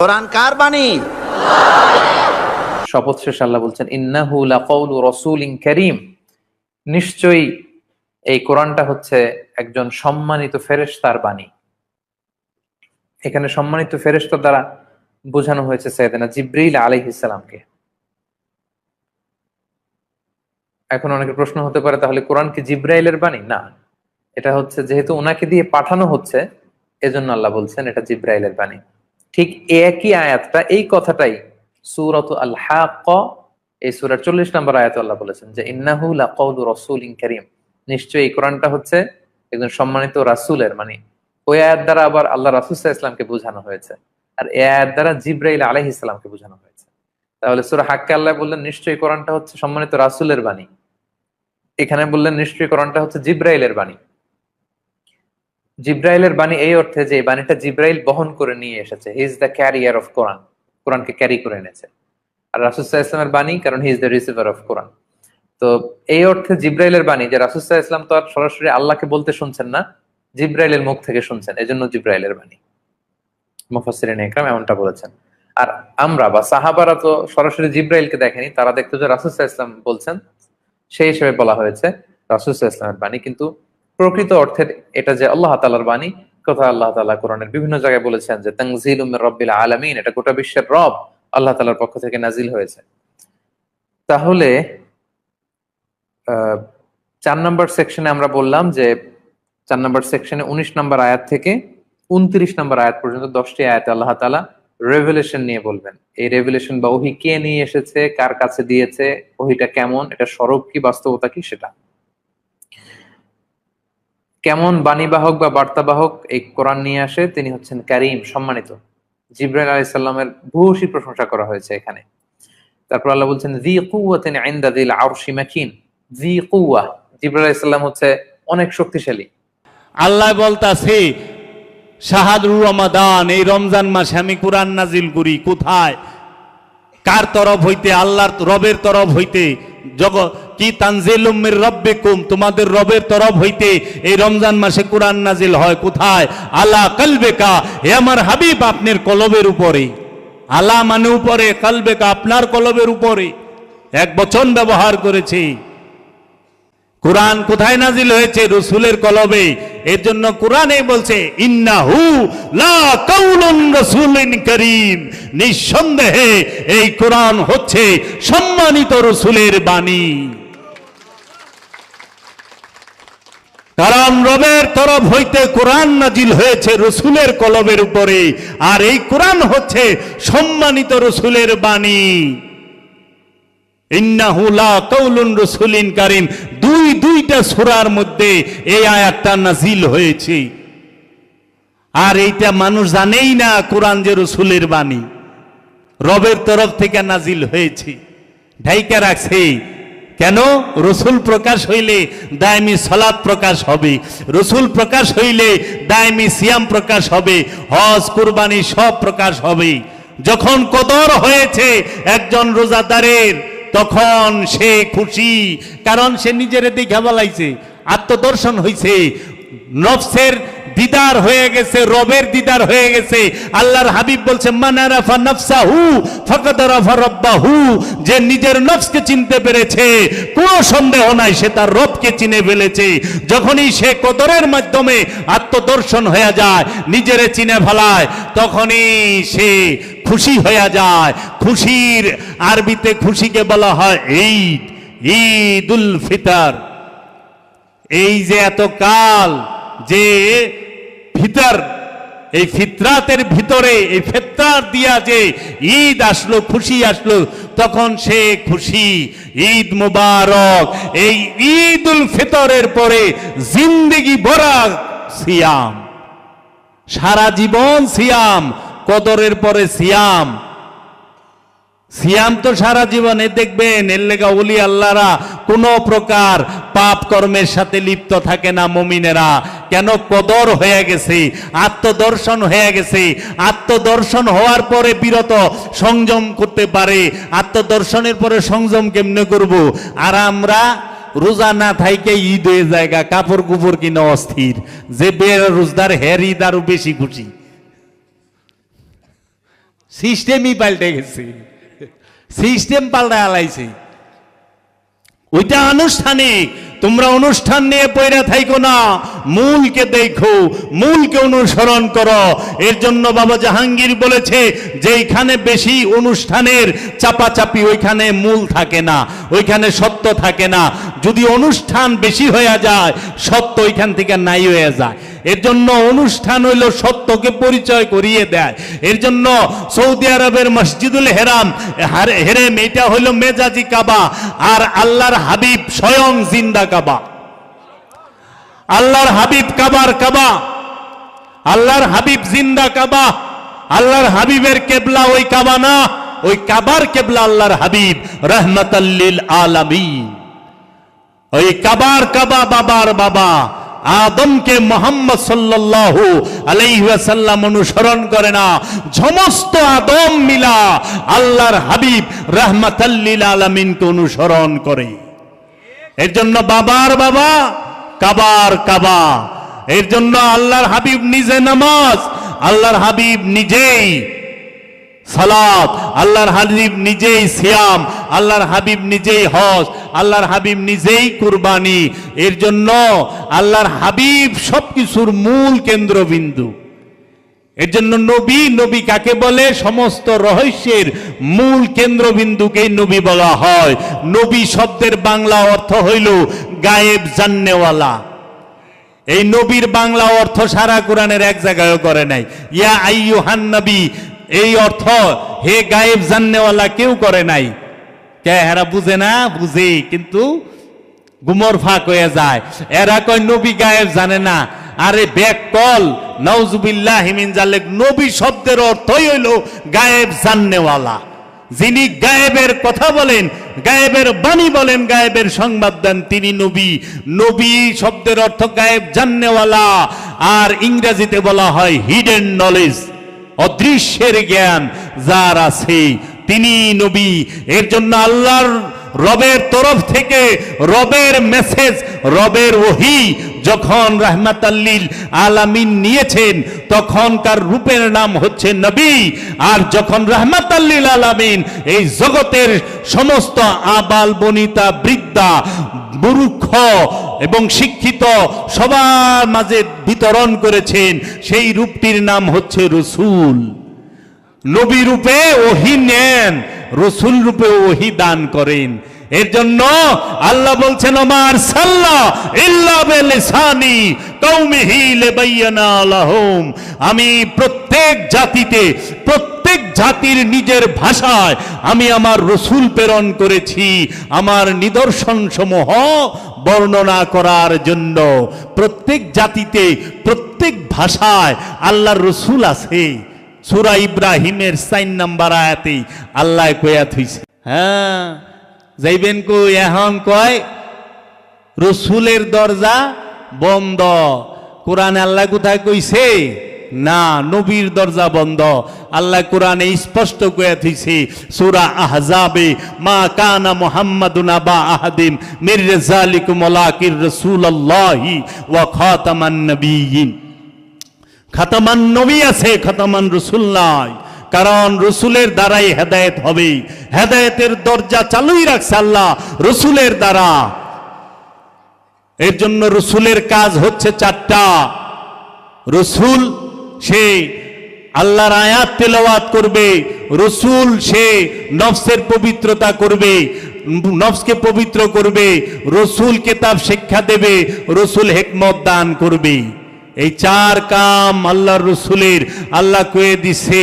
কোরআন কার বাণী? শপথ শেষে আল্লাহ বলছেন, ইন্নাহু লাকাউলু রাসূলিন কারীম। নিশ্চয়ই এই কোরআনটা হচ্ছে একজন সম্মানিত ফেরেশতার বাণী। এখানে সম্মানিত ফেরেশতা দ্বারা বোঝানো হয়েছে সাইয়েদনা জিব্রাইল আলাইহিস সালামকে। এখন অনেকের প্রশ্ন হতে পারে, তাহলে কোরআন কি জিব্রাইলের বাণী? না। এটা হচ্ছে, যেহেতু ওনাকে দিয়ে পাঠানো হচ্ছে, এজন্য আল্লাহ বলছেন এটা জিব্রাইলের বাণী। ঠিক একই আয়াতটা এই কথাটাই সুরত আল হাক এই সুরার চল্লিশ নম্বর আয়াত আল্লাহ বলেছেন যে, ইন্নাহু লাকাউলু রাসূলিন কারীম। নিশ্চয়ই এই কোরআনটা হচ্ছে একজন সম্মানিত রাসূলের মানে ওই আয়াত দ্বারা আবার আল্লাহ রাসূল ইসলামকে বোঝানো হয়েছে। আর এ আয়াত দ্বারা জিব্রাইল আলাইহিস সালামকে বোঝানো হয়েছে। তাহলে সূরা হাক্কে আল্লাহ বললেন, নিশ্চয়ই কোরআনটা হচ্ছে সম্মানিত রাসূলের বাণী। এখানে বললেন, নিশ্চয়ই কোরআনটা হচ্ছে জিব্রাইলের বাণী। জিব্রাইলের বাণী এই অর্থে যে বাণীটা জিব্রাইল বহন করে নিয়ে এসেছে। He is the carrier of Quran কোরআনকে ক্যারি করে এনেছে। আর রাসুসাহ ইসলামের বাণী, কারণ he is the receiver of Quran তো এই অর্থে জিব্রাইলের বাণী, যে রাসুসাহ ইসলাম তো আর সরাসরি আল্লাহকে বলতে শুনছেন না, জিব্রাইলের মুখ থেকে শুনছেন। এজন্য জিব্রাইলের বাণী। মুফাসসিরিন ইকরাম এমনটা বলেছেন। আর আমরা বা সাহাবারা তো সরাসরি জিব্রাইলকে দেখেনি, তারা দেখতো যে রাসুসাহ ইসলাম বলছেন, সেই হিসেবে বলা হয়েছে রাসুসাহ ইসলামের বাণী। কিন্তু প্রকৃত অর্থের এটা যে আল্লাহ তালার বাণী, কথা আল্লাহ তালা কোরআনের বিভিন্ন জায়গায় বলেছেন যে তাংজিল উমের রব্বিল আলমিন এটা গোটা বিশ্বের রব আল্লাহ তালার পক্ষ থেকে নাজিল হয়েছে। তাহলে চার নম্বর সেকশনে আমরা বললাম যে, চার নম্বর সেকশনে উনিশ নম্বর আয়াত থেকে উনত্রিশ নম্বর আয়াত পর্যন্ত দশটি আয়াত আল্লাহ তালা রেভুলেশন নিয়ে বলবেন। এই রেভুলেশন বা ওহি কে নিয়ে এসেছে, কার কাছে দিয়েছে, ওহিটা কেমন, এটা স্বরূপ কি, বাস্তবতা কি, সেটা। কেমন বাণীবাহক বা বার্তাবাহক এই কোরআন নিয়ে আসে? তিনি হচ্ছেন কারিম, সম্মানিত। জিব্রাইল আলাইহিস সালামের ভূয়সী প্রশংসা করা হয়েছে এখানে। তারপর আল্লাহ বলছেন, জি কুওয়াতিন আইন্দা দিল আরশি মাকিন। জি কুওয়া। জিব্রাইল আলাইহিস সালাম হচ্ছে অনেক শক্তিশালী। আল্লাহ বলতাছে, শাহাদুর রমাদান, এই রমজান মাসে আমি কোরআন নাজিল করি কোথায়? কার তরফ হইতে? আল্লাহর রবের তরফ হইতে? কি তানজিলুমির রব্বিকুম, তোমাদের রবের তরফ হইতে এই রমজান মাসে কোরআন নাজিল হয় কোথায়? আলা কালবেকা, হে আমার হাবিব, আপনার কলবের উপরে। আলা মানে উপরে, কালবেকা আপনার কলবের উপরে। এক বচন ব্যবহার করেছি। কোরআন কোথায় নাজিল হয়েছে? রসুলের কলবে এর জন্য কোরআনে বলছে নিঃসন্দেহে এই কোরআন হচ্ছে সম্মানিত রসুলের বাণী। কারণ রবের তরফ হইতে কোরআন নাজিল হয়েছে রসুলের কলবের উপরে, আর এই কোরআন হচ্ছে সম্মানিত রসুলের বাণী। ইন্নাহু লা রাসূলিন কারীম। দুই দুইটা সূরার মধ্যে এই আয়াতটা নাজিল হয়েছে। আর এইটা মানুষ জানেই না কোরআন যে রসুলের বাণী। রবের তরফ থেকে নাজিল হয়েছে। ঢাইকা রাখছে। কেন? রসুল প্রকাশ হইলে দায়মি সলাদ প্রকাশ হবে। রসুল প্রকাশ হইলে দায়মি সিয়াম প্রকাশ হবে। হজ, কুরবানি সব প্রকাশ হবে। যখন কদর হয়েছে, একজন রোজাদারের তখন সে খুশি, কারণ সে নিজের দিকে বলাইছে। আত্মদর্শন হইছে। নফসের দিদার হয়ে গেছে, রবের দিদার হয়ে গেছে। আল্লাহর হাবিব বলছে মানারাফা নফসাহু ফাকাদারাফা রব্বাহু। যে নিজের নফসকে চিনতে পেরেছে, কোনো সন্দেহ নাই, সে তার রবকে চিনে ফেলেছে। যখনই সে কদরের মাধ্যমে আত্মদর্শন হয়ে যায়, নিজেরে চিনে ফেলায়, তখনই সে খুশি হয়ে যায়। খুশির আরবিতে খুশিকে বলা হয় ঈদ। ঈদ উল ফিতর। এই যে এত কাল যে ফিতর, এই ফিতরাতের ভিতরে, এই ফেতরাত দিয়া যে ঈদ আসলো, খুশি আসলো, তখন সে খুশি। ঈদ মুবারক। এই ঈদ উল ফিতরের পরে জিন্দেগি ভরা সিয়াম। সারা জীবন সিয়াম। কদরের পরে সিয়াম। সিয়াম তো সারা জীবনে দেখবেন, এর লেগা উলি আল্লাহরা কোনো প্রকার পাপ কর্মের সাথে লিপ্ত থাকে না মমিনেরা। কেন? কদর হয়ে গেছে, আত্মদর্শন হয়ে গেছে। আত্মদর্শন হওয়ার পরে বিরত সংযম করতে পারে। আত্মদর্শনের পরে সংযম কেমনে করব? আর আমরা রোজা না থাইকে ঈদ হয়ে জায়গা কাপড় কুপড় কিনা অস্থির। যে বের রোজদার হের ঈদ আরও বেশি খুশি। সিস্টেমই পাল্টে গেছে। সিস্টেম পাল্টে আলাইছে। ওইটা আনুষ্ঠানিক। তোমরা অনুষ্ঠান নিয়ে পয়রা থাইকো না। মূলকে দেখো, মূলকে অনুসরণ করো। এর জন্য বাবা জাহাঙ্গীর বলেছে যে এইখানে বেশি অনুষ্ঠানের চাপাচাপি, ওইখানে মূল থাকে না, ওইখানে সত্য থাকে না। যদি অনুষ্ঠান বেশি হয়ে যায়, সত্য ওইখান থেকে নাই হয়ে যায়। এর জন্য অনুষ্ঠান হইল সত্যকে পরিচয় করিয়ে দেয়। এর জন্য সৌদি আরবের মসজিদুল হেরাম, হার- হেরেম, এটা হইল মেজাজি কাবা, আর আল্লাহর হাবিব স্বয়ং জিন্দা কাবা। আল্লাহর হাবিব কাবার কাবা, আল্লাহর হাবিব জিন্দা কাবা, আল্লাহর হাবিবের কেবলা ওই কাবা না, ওই কাবার কেবলা আল্লাহর হাবিব রহমতাল্লিল আলামিন। ওই কাবার কাবা বাবার বাবা, আদমকে মোহাম্মদ সাল্লাল্লাহু আলাইহি ওয়াসাল্লাম অনুসরণ করে না, সমস্ত আদম মিলা আল্লাহর হাবিব রাহমাতাল্লিল আলামিনকে অনুসরণ করে। এর জন্য বাবার বাবা কাবার কাবা। এর জন্য আল্লাহর হাবিব নিজে নামাজ, আল্লাহর হাবিব নিজেই সালাত, আল্লাহর হাবিব নিজেই সিয়াম, আল্লাহর হাবিব নিজেই হজ, আল্লাহর হাবিব নিজেই কুরবানি। এর জন্য আল্লাহর হাবিব সবকিছুর মূল কেন্দ্রবিন্দু। এর জন্য নবী নবী কাকে বলে? সমস্ত রহস্যের মূল কেন্দ্রবিন্দুকেই নবী বলা হয়। নবী শব্দের বাংলা অর্থ হইল গায়েব জান্নেওয়ালা। এই নবীর বাংলা অর্থ সারা কোরআনের এক জায়গায়ও করে নাই। ইয়া আইয়ুহান নবী, এই অর্থ হে গায়েব জান্নেওয়ালা কেউ করে নাই। কে হেরা বুঝে না? বুঝে, কিন্তু গুমর ফাঁক হয়ে যায়। এরা কয়, নবী গায়েব জানে না। আরে ব্যাক কল নওজুবিল্লাহ হিমিন জালেক, নবী শব্দের অর্থই হইল গায়েব জান্নেওয়ালা। যিনি গায়েবের কথা বলেন গায়েবের বাণী বলেন, গায়েবের সংবাদ দেন তিনি নবী। নবী শব্দের অর্থ গায়েব জান্নেওয়ালা, আর ইংরেজিতে বলা হয় হিডেন নলেজ অদৃশ্যের জ্ঞান, যার আছে তিনি নবী। এর জন্য আল্লাহর রবের তরফ থেকে রবের মেসেজ রবের ওহি যখন রাহমাতাল্লিল আলামিন নিয়েছেন, তখনকার রূপের নাম হচ্ছে নবী। আর যখন রাহমাতাল্লিল আলামিন এই জগতের সমস্ত আবাল, বনিতা, বৃদ্ধা বুরুক্ষ এবং শিক্ষিত সবার মাঝে বিতরণ করেছেন, সেই রূপটির নাম হচ্ছে রসুল। নবী রূপে ওহি নেন, রসুল রূপে ওহি দান করেন। এর জন্য আল্লাহ বলছেন, আমার সাল্লাহ ইল্লা বিলিসানি কওমিহি লিবাইয়ানা লাহুম। আমি প্রত্যেক জাতিতে, প্রত্যেক জাতির নিজের ভাষায় আমি আমার রসুল প্রেরণ করেছি। আমার নিদর্শন সমূহ বর্ণনা করার জন্য প্রত্যেক জাতিতে, প্রত্যেক ভাষায় আল্লাহর রসুল আছে। সুরা ইব্রাহিমের সাইন নাম্বার আয়াতে আল্লাহ কয়া থইছে হ্যাঁ। যাইবেন কো এখন কয়? রসুলের দরজা বন্ধ। কোরআন আল্লাহ কোথায় কইছে? না, নবীর দরজা বন্ধ। আল্লাহ কোরআনে স্পষ্ট কয়ে থইছে, সূরা আহজাবে, মা কানা মুহাম্মাদুন আবা আহাদিম মির রিজালিকুম ওয়ালাকির রাসূলুল্লাহি ওয়া খাতামান নবিয়্যিন খাতামান নবী আছে, খাতামান রসুল নাই। কারণ রসুলের দ্বারাই হেদায়েত হবে। হেদায়েতের দরজা চালুই রাখছে আল্লাহ, রসুলের দ্বারা। এর জন্য রসুলের কাজ হচ্ছে চারটা। রসুল সে আল্লাহর আয়াত তেলাওয়াত করবে, রসুল সে নফসের পবিত্রতা করবে, নফসকে পবিত্র করবে, রসুল কেতাব শিক্ষা দেবে, রসুল হেকমত দান করবে। এই চার কাম আল্লাহর রসুলের, আল্লাহ কয়ে দিছে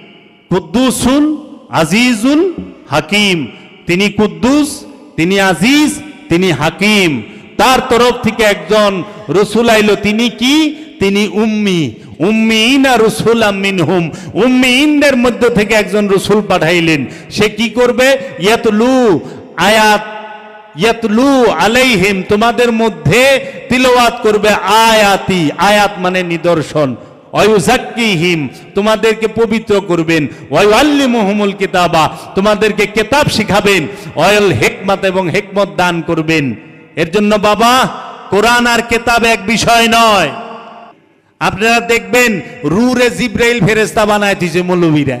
কুদ্দুসুল আজিজুল হাকিম। তিনি কুদ্দুস, তিনি আজিজ, তিনি হাকিম। তার তরফ থেকে একজন রসুল আইলো। তিনি কি? তিনি উম্মি। উম্মিন আর রসুল মিনহুম। উম্মিনদের মধ্য থেকে একজন রসুল পাঠাইলেন। সে কি করবে? ইয়াতলু আয়াত, ইয়াতলু আলাইহিম। তোমাদের মধ্যে তিলওয়াত করবে আয়াতি। আয়াত মানে নিদর্শন। অয়ুজাক্কিহিম, তোমাদেরকে পবিত্র করবেন। ওয়াল্লিমুহুমুল কিতাবা, তোমাদেরকে কেতাব শিখাবেন। অয়ল হেকমত এবং হেকমত দান করবেন। এর জন্য বাবা, কোরআন আর কেতাব এক বিষয় নয়। আপনারা দেখবেন, রুরে জিব্রাইল ফেরেস্তা বানায় দিছে মৌলবীরা।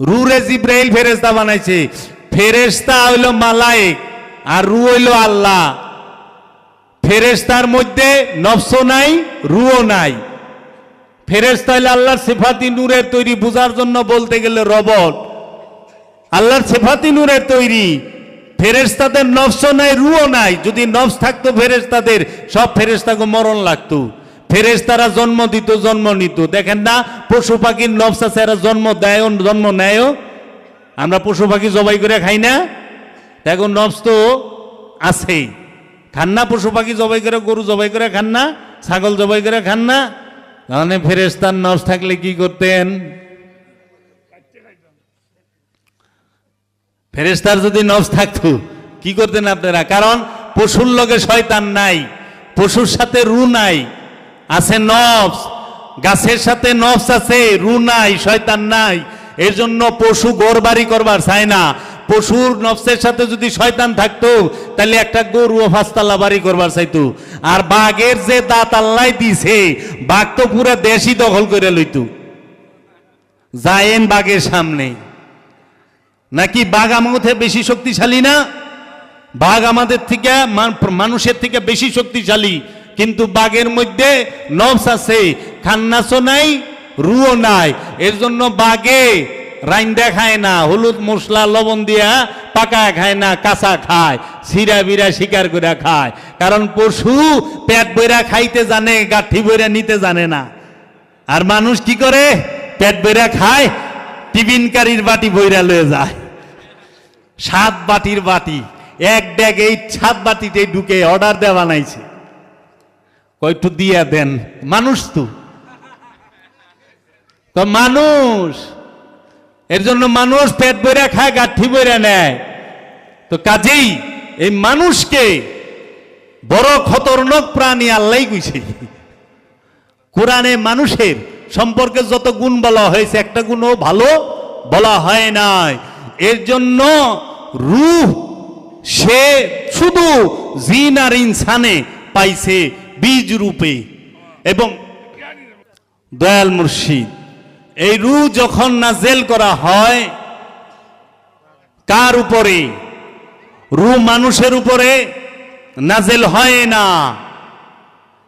রুরে জিব্রাইল ফেরেস্তা বানাইছে। ফেরেস্তা হইল মালাইক আর রু হইল আল্লাহ। ফেরেস্তার মধ্যে নফস নাই, রুও নাই। ফেরেস্তা হইলে আল্লাহর সেফাতি নূরের তৈরি বোঝার জন্য বলতে গেলে রবট। আল্লাহর সেফাতি নূরের তৈরি। ফেরেস্তাদের নফস নাই রুও নাই। যদি নফস থাকতো ফেরেস্তাদের সব ফেরেস্তাকে মরণ লাগতো। ফেরেস্তারা জন্ম দিত, জন্ম নিত। দেখেন না, পশু পাখির নফস আছে, এরা জন্ম দেয় জন্ম নেয় আমরা পশু পাখি জবাই করে খাই না। এখন নফস তো আছেই। খান না, পশু পাখি জবাই করে, গরু জবাই করে খান না, ছাগল জবাই করে খান না। তাহলে ফেরেস্তার নফস থাকলে কি করতেন? ফেরেস্তার যদি নফস থাকতো, কি করতেন আপনারা? কারণ পশুর লগে শয়তান নাই, পশুর সাথে রু নাই, আছে নফস। গাছের সাথে নফস আছে, রু নাই, শয়তান নাই। এর জন্য পশু গোরবাড়ি করবার চায় না। পশুর নফসের সাথে যদি শয়তান থাকতো, তাহলে একটা গরু ও ফাঁসতাল্লা বাড়ি করবার চাইতো। আর বাঘের যে দাঁত আল্লাহ দিছে, বাঘ তো পুরো দেশই দখল করে লইতো। যায়েন বাঘের সামনে। নাকি বাঘ আমাদের বেশি শক্তিশালী না? বাঘ আমাদের থেকে মানুষের থেকে বেশি শক্তিশালী। কিন্তু বাঘের মধ্যে নবস আছে, খান্নাসও নাই, রুও নাই। এর জন্য বাঘে রাইন্দা খায় না, হলুদ মশলা, লবণ দিয়া পাকা খায় না, কাঁচা খায় সিরা বিরা শিকার করে খায়। কারণ পশু পেট বইরা খাইতে জানে, গাঠি বইরা নিতে জানে না। আর মানুষ কি করে? পেট বইরা খায়, টিফিন কারির বাটি বইরা লয়ে যায়। সাত বাটির বাটি, এক ড্যাগ এই সাত বাটিতে ঢুকে অর্ডার দেওয়া বানাইছে। কয়টু দিয়া দেন। মানুষ তো। তো মানুষ। এর জন্য মানুষ পেট বইরা খায়, গাঠি বইরা নেয়। তো কাজেই এই মানুষকে বড় খতরনাক প্রাণী আল্লাহ কইছে। কোরআনে মানুষের সম্পর্কে যত গুণ বলা হয়েছে, একটা গুণও ভালো বলা হয় নাই। এর জন্য রূহ, সে শুধু জিন আর ইনসানে পাইছে বীজ রূপে। এবং দয়াল মুর্শিদ এই রু যখন নাজেল করা হয়, কার উপরে? রু মানুষের উপরে নাজেল হয় না?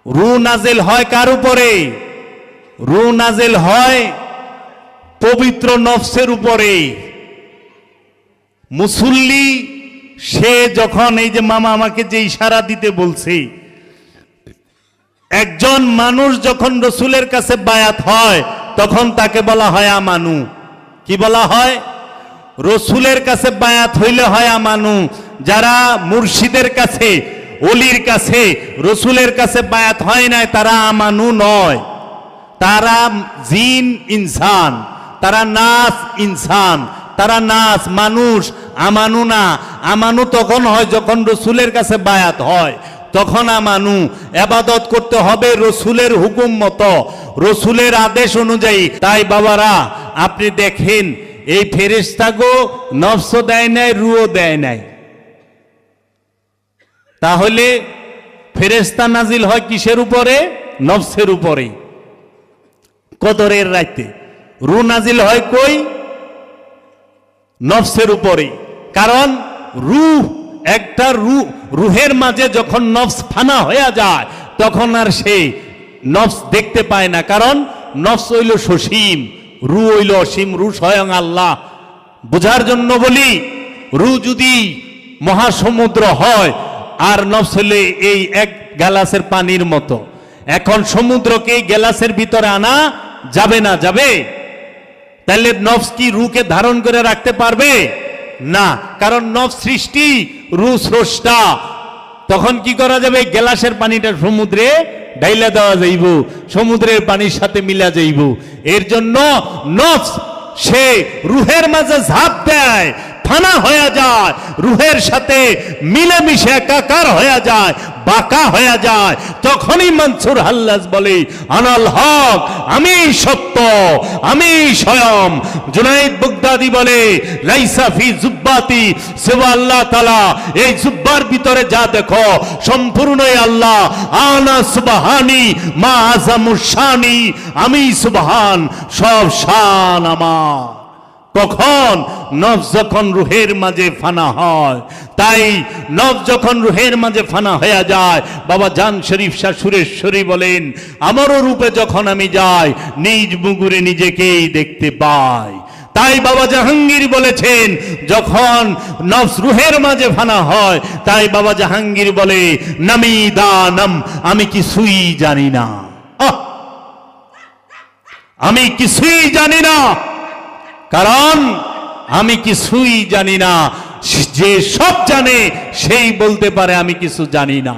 রু নাজেল হয় কার উপরে? রু নাজেল হয় পবিত্র নফসের উপরে। মুসল্লি, সে যখন এই যে মামা আমাকে যে ইশারা দিতে বলছে, একজন মানুষ যখন রসুলের কাছে বায়াত হয় তখন তাকে বলা হয় আমানু। কি বলা হয়? রসুলের কাছে বায়াত হইলে হয় আমানু। যারা মুর্শিদের কাছে, অলির কাছে, রসুলের কাছে বায়াত হয় নাই, তারা আমানু নয়। তারা জিন ইনসান, তারা নাস ইনসান, তারা নাস মানুষ, আমানু না। আমানু তখন হয় যখন রসুলের কাছে বায়াত হয়। তখন আমানু, এবাদত করতে হবে রসুলের হুকুম মতো। রসুলের আদেশ অনুযায়ী। তাই বাবারা, আপনি দেখেন, এই ফেরেস্তাগো নফস দেয় নাই, রুও দেয় নাই। তাহলে ফেরেস্তা নাজিল হয় কিসের উপরে? নফসের উপরে। কদরের রাইতে। রু নাজিল হয় কই? নফসের উপরে। কারণ রুহ একটা রু, রুহের মাঝে যখন নফস ফানা হয়ে যায়, তখন আর সে নফস দেখতে পায় না। কারণ নফস হইল সসীম, রু হইল অসীম, রু স্বয়ং আল্লাহ। বোঝার জন্য বলি, রু যদি মহাসমুদ্র হয়, আর নফস হইলে এই এক গ্যালাসের পানির মতো। এখন সমুদ্রকে গ্যালাসের ভিতরে আনা যাবে না, যাবে? তাহলে নফস কি রুকে ধারণ করে রাখতে পারবে? না, কারণ নব সৃষ্টি, রু স্রষ্টা। তখন কি করা যাবে? গ্লাসের পানিটা সমুদ্রে ডাইলা দেওয়া যাইব, সমুদ্রের পানির সাথে মিলা যাইব। এর জন্য নফস, সে রুহের মাঝে ঝাঁপ দেয় ফানা হয়ে যায়, রুহের সাথে মিলেমিশে একাকার হয়ে যায়, বাঁকা হয়ে যায়। তখনই মনসুর হাল্লাজ বলে, আনাল হক, আমি সত্য, আমি স্বয়ং। জুনাইদ বুগদাদি বলে, লাইসা ফি জুব্বাতি সেবা আল্লাহ তালা এই জুব্বার ভিতরে যা দেখো, সম্পূর্ণই আল্লাহ। আনা সুবহানি, মা আজামুসানি আমি সুবহান, সব শান আমার। কখন নফস যখন রুহের মাঝে ফানা হয়, তাই নফস যখন রুহের মাঝে ফানা হয়ে যায়, বাবা জান শরীফ শাহ সুরেশ্বরী বলেন, আমারও রূপে যখন আমি যাই, নিজ মুগুরে নিজেকেই দেখতে পাই। তাই বাবা জাহাঙ্গীর বলেছেন, যখন নফস রুহের মাঝে ফানা হয়, তাই বাবা জাহাঙ্গীর বলে, নামি দানম আমি কিছুই জানি না! আমি কিছুই জানি না। কারণ আমি কিছুই জানি না, যে সব জানে, সেই বলতে পারে আমি কিছু জানি না।